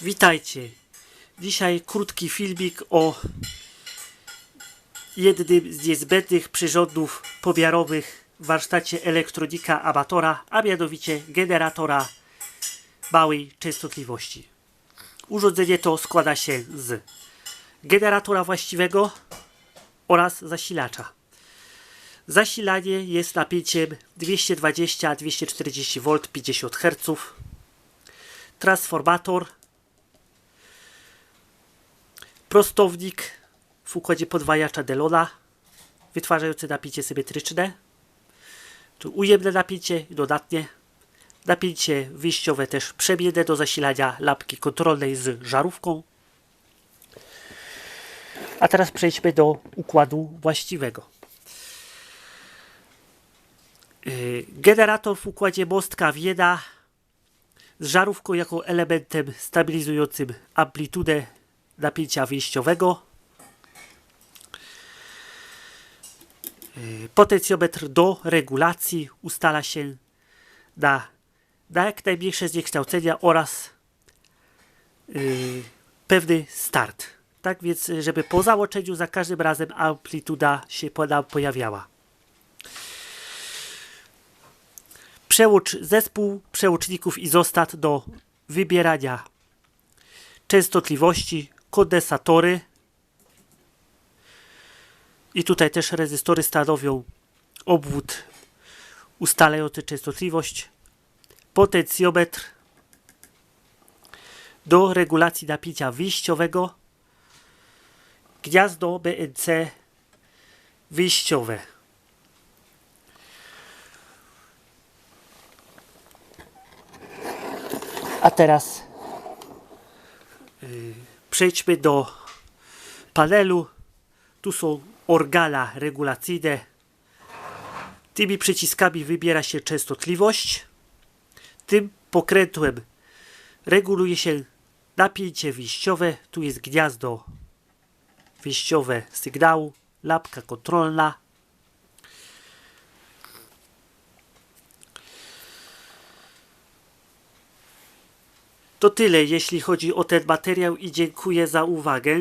Witajcie. Dzisiaj krótki filmik o jednym z niezbędnych przyrządów pomiarowych w warsztacie elektronika amatora, a mianowicie generatora małej częstotliwości. Urządzenie to składa się z generatora właściwego oraz zasilacza. Zasilanie jest napięciem 220-240 V 50 Hz. Transformator prostownik w układzie podwajacza Delona wytwarzający napięcie symetryczne. Tu ujemne napięcie i dodatnie napięcie wyjściowe też przemienne do zasilania lampki kontrolnej z żarówką. A teraz przejdźmy do układu właściwego. Yy, generator w układzie mostka Wiena z żarówką jako elementem stabilizującym amplitudę napięcia wyjściowego. Yy, Potencjometr do regulacji ustala się na, na jak najmniejsze zniekształcenia oraz yy, pewny start. Tak więc, żeby po założeniu za każdym razem amplituda się pojawiała. Przełącz zespół przełączników izostat do wybierania częstotliwości, kondensatory i tutaj też rezystory stanowią obwód ustalający częstotliwość, potencjometr do regulacji napięcia wyjściowego, gniazdo BNC wyjściowe. A teraz y, przejdźmy do panelu. Tu są organa regulacyjne. Tymi przyciskami wybiera się częstotliwość. Tym pokrętłem reguluje się napięcie wyjściowe. Tu jest gniazdo wyjściowe sygnału, lampka kontrolna. To tyle, jeśli chodzi o ten materiał i dziękuję za uwagę.